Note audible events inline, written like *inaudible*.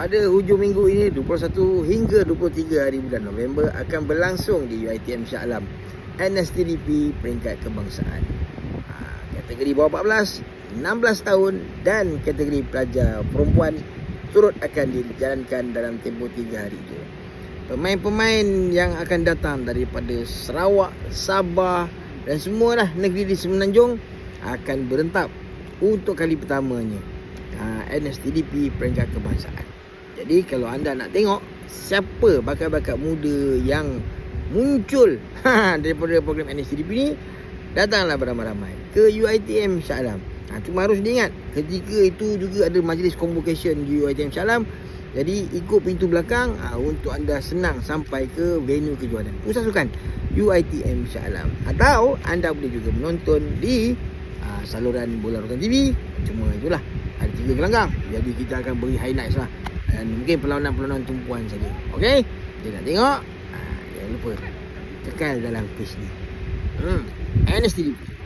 pada hujung minggu ini 21 hingga 23 hari bulan November akan berlangsung di UiTM Shah Alam NSTDP peringkat kebangsaan. Ha, kategori bawah 14, 16 tahun dan kategori pelajar perempuan turut akan dijalankan dalam tempoh 3 hari itu. Pemain-pemain yang akan datang daripada Sarawak, Sabah dan semualah negeri di Semenanjung akan berentap untuk kali pertamanya ha, NSTDP peringkat kebangsaan. Jadi kalau anda nak tengok siapa bakat-bakat muda yang muncul *laughs* ha, daripada program NSTDP ni, datanglah beramai-ramai ke UiTM Shah Alam. Ha, cuma harus diingat ketika itu juga ada majlis convocation di UiTM Shah Alam. Jadi ikut pintu belakang ha, untuk anda senang sampai ke venue kejuaraan. Pusat sukan UiTM Shah Alam. Atau anda boleh juga menonton di ha, saluran Bola Rotan TV. Cuma itulah ada tiga gelanggang. Jadi kita akan beri highlights lah. Dan mungkin perlawanan-perlawanan tumpuan saja. Okey? Dia nak tengok. Ha, jangan lupa. Kekal dalam page ni. Hmm. NSTDP.